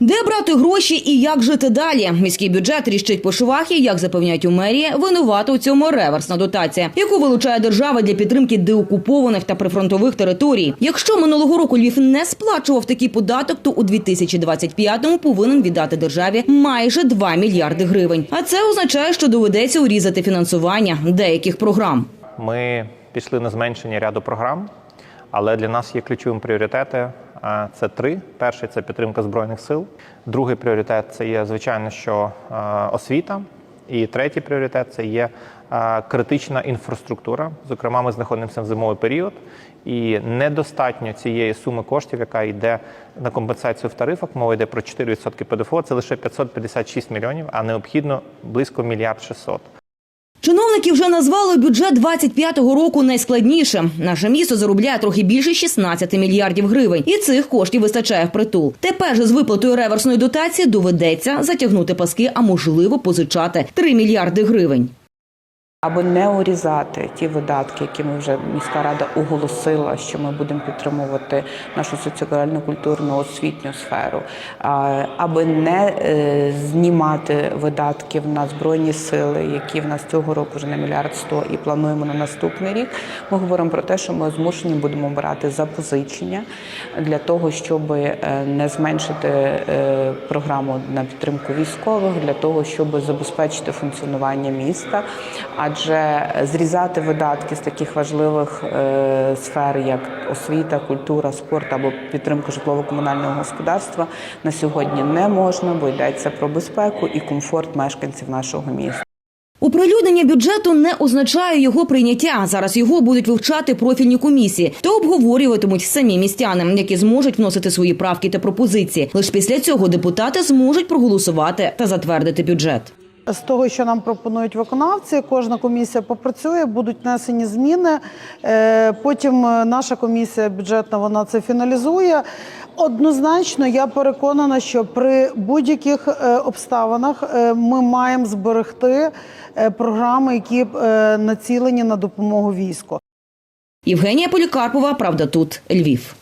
Де брати гроші і як жити далі? Міський бюджет ріщить по швах і, як запевняють у мерії, винувата у цьому реверсна дотація, яку вилучає держава для підтримки деокупованих та прифронтових територій. Якщо минулого року Львів не сплачував такий податок, то у 2025-му повинен віддати державі майже 2 мільярди гривень. А це означає, що доведеться урізати фінансування деяких програм. Ми пішли на зменшення ряду програм, але для нас є ключовим пріоритети. Це три: перший це підтримка збройних сил. Другий пріоритет це є звичайно, що е, освіта. І третій пріоритет це є е, критична інфраструктура. Зокрема, ми знаходимося в зимовий період, і недостатньо цієї суми коштів, яка йде на компенсацію в тарифах. Мова йде про 4% ПДФО. Це лише 556 мільйонів, а необхідно близько мільярд 600. Чиновники вже назвали бюджет 25-го року найскладнішим. Наше місто заробляє трохи більше 16 мільярдів гривень, і цих коштів вистачає впритул. Тепер же з виплатою реверсної дотації доведеться затягнути паски, а можливо позичати 3 мільярди гривень. Аби не урізати ті видатки, які ми вже міська рада оголосила, що ми будемо підтримувати нашу соціальну культурну освітню сферу, аби не е, знімати видатків на збройні сили, які в нас цього року вже на мільярд сто, і плануємо на наступний рік. Ми говоримо про те, що ми змушені будемо брати запозичення для того, щоб е, не зменшити е, програму на підтримку військових, для того, щоб забезпечити функціонування міста. Адже зрізати видатки з таких важливих е, сфер, як освіта, культура, спорт або підтримка житлово-комунального господарства, на сьогодні не можна, бо йдеться про безпеку і комфорт мешканців нашого міста. Оприлюднення бюджету не означає його прийняття. Зараз його будуть вивчати профільні комісії та обговорюватимуть самі містяни, які зможуть вносити свої правки та пропозиції. Лише після цього депутати зможуть проголосувати та затвердити бюджет. З того, що нам пропонують виконавці, кожна комісія попрацює, будуть внесені зміни. Е, Потім е, наша комісія бюджетна вона це фіналізує. Однозначно, я переконана, що при будь-яких е, обставинах ми маємо зберегти програми, які націлені на допомогу війську. Євгенія Полікарпова, правда, тут Львів.